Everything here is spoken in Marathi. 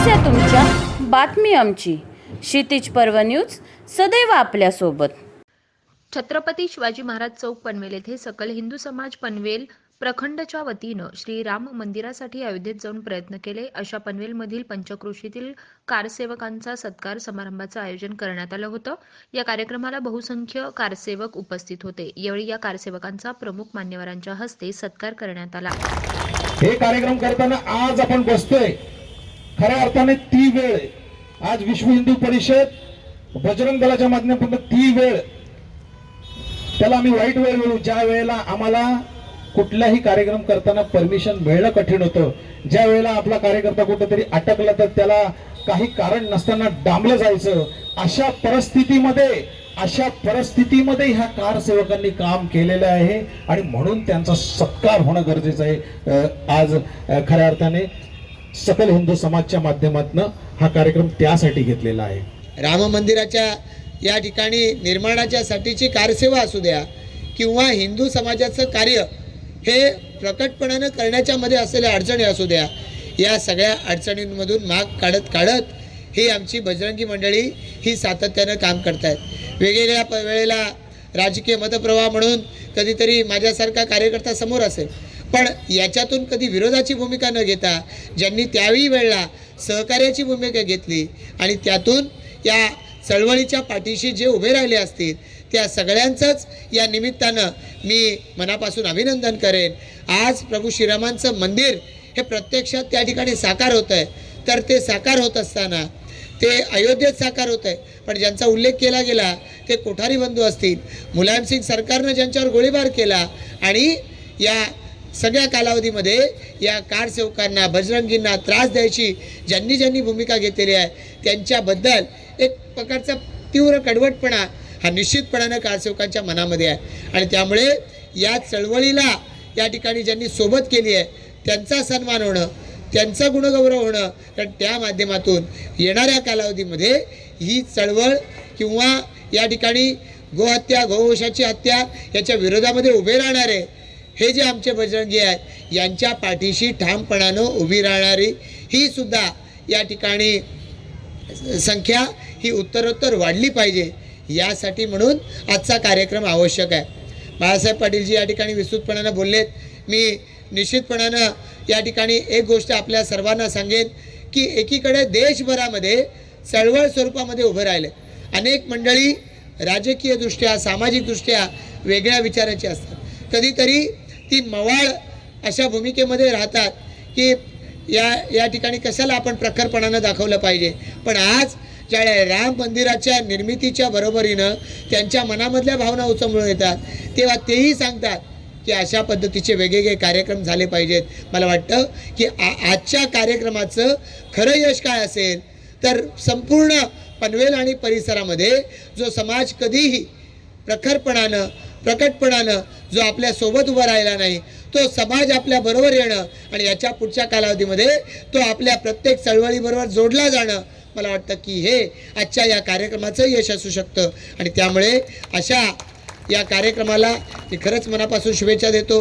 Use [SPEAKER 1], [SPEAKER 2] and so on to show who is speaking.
[SPEAKER 1] समस्या तुमच्या बातमी आमची. क्षितिज पर्व न्यूज सदैव आपल्यासोबत.
[SPEAKER 2] छत्रपती शिवाजी महाराज चौक पनवेल येथे सकल हिंदू समाज पनवेल प्रखंडच्या वतीनं श्री राम मंदिरासाठी अयोध्येत जाऊन प्रयत्न केले. अशा पनवेलमधील पंचक्रोशीतील कारसेवकांचा सत्कार समारंभाचं आयोजन करण्यात आलं होतं. या कार्यक्रमाला बहुसंख्य कारसेवक उपस्थित होते. यावेळी या कारसेवकांचा प्रमुख मान्यवरांच्या हस्ते सत्कार करण्यात आला.
[SPEAKER 3] हे कार्यक्रम करताना आज आपण बसतोय. खऱ्या अर्थाने ती वेळ आज विश्व हिंदू परिषद बजरंग दलाच्या माध्यमातून ती वेळ त्याला आम्ही वाईट वेळ मिळू ज्या वेळेला आम्हाला कुठलाही कार्यक्रम करताना परमिशन मिळणं कठीण होतं ज्या वेळेला आपला कार्यकर्ता कुठेतरी अटकला तर त्याला काही कारण नसताना डांबलं जायचं अशा परिस्थितीमध्ये अशा परिस्थितीमध्ये ह्या कारसेवकांनी काम केलेलं आहे आणि म्हणून त्यांचा सत्कार होणं गरजेचं आहे. आज खऱ्या अर्थाने सकल हिंदू समाजच्या माध्यमातून हा कार्यक्रम त्यासाठी घेतलेला आहे.
[SPEAKER 4] राम मंदिराच्या या ठिकाणी निर्माणाच्या साठीची कारसेवा असू द्या किंवा हिंदू समाजाचं कार्य हे प्रकटपणानं करण्याच्या मध्ये असलेल्या अडचणी असू द्या या सगळ्या अडचणींमधून माग काढत काढत ही आमची बजरंगी मंडळी ही सातत्यानं काम करतायत. वेगवेगळ्या प वेळेला राजकीय मतप्रवाह म्हणून कधीतरी माझ्यासारखा कार्यकर्ता समोर असेल. पण याच्यातून कधी विरोधाची भूमिका न घेता ज्यांनी त्यावेळी वेळेला सहकार्याची भूमिका घेतली आणि त्यातून या चळवळीच्या पाठीशी जे उभे राहिले असतील त्या सगळ्यांचंच या निमित्तानं मी मनापासून अभिनंदन करेन. आज प्रभू श्रीरामांचं मंदिर हे प्रत्यक्षात त्या ठिकाणी साकार होतं आहे तर ते साकार होत असताना ते अयोध्येत साकार होत आहे पण ज्यांचा उल्लेख केला गेला ते कोठारी बंधू असतील. मुलायमसिंग सरकारनं ज्यांच्यावर गोळीबार केला आणि या सगळ्या कालावधीमध्ये या कारसेवकांना बजरंगींना त्रास द्यायची ज्यांनी ज्यांनी भूमिका घेतलेली आहे त्यांच्याबद्दल एक प्रकारचा तीव्र कडवटपणा हा निश्चितपणानं कारसेवकांच्या मनामध्ये आहे. आणि त्यामुळे या चळवळीला या ठिकाणी ज्यांनी सोबत केली आहे त्यांचा सन्मान होणं त्यांचा गुणगौरव होणं कारण त्या माध्यमातून येणाऱ्या कालावधीमध्ये ही चळवळ किंवा या ठिकाणी गोहत्या गोवंशाची हत्या याच्या विरोधामध्ये उभे राहणारे हे जे आमचे बजरंगी आहेत यांच्या पाठीशी ठामपणानं उभी राहणारी ही सुद्धा या ठिकाणी संख्या ही उत्तरोत्तर वाढली पाहिजे यासाठी म्हणून आजचा कार्यक्रम आवश्यक आहे. बाळासाहेब पाटीलजी या ठिकाणी विस्तृतपणानं बोललेत. मी निश्चितपणानं या ठिकाणी एक गोष्ट आपल्या सर्वांना सांगेन की एकीकडे देशभरामध्ये चळवळ स्वरूपामध्ये उभं राहिले अनेक मंडळी राजकीयदृष्ट्या सामाजिकदृष्ट्या वेगळ्या विचाराची असतात. कधीतरी ती मवाळ अशा भूमिकेमध्ये राहतात की या या ठिकाणी कशाला आपण प्रखरपणानं दाखवलं पाहिजे. पण आज ज्या राम मंदिराच्या निर्मितीच्या बरोबरीनं त्यांच्या मनामधल्या भावना उचंबळून येतात तेव्हा तेही सांगतात की अशा पद्धतीचे वेगवेगळे कार्यक्रम झाले पाहिजेत. मला वाटतं की आ आजच्या कार्यक्रमाचं खरं यश काय असेल तर संपूर्ण पनवेल आणि परिसरामध्ये जो समाज कधीही प्रखरपणानं प्रकटपणानं जो आपल्यासोबत उभा राहिला नाही तो समाज आपल्या बरोबर येणं आणि याच्या पुढच्या कालावधीमध्ये तो आपल्या प्रत्येक चळवळीबरोबर जोडला जाणं मला वाटतं की हे आजच्या या कार्यक्रमाचं यश असू शकतं. आणि त्यामुळे अशा या कार्यक्रमाला मी खरंच मनापासून शुभेच्छा देतो.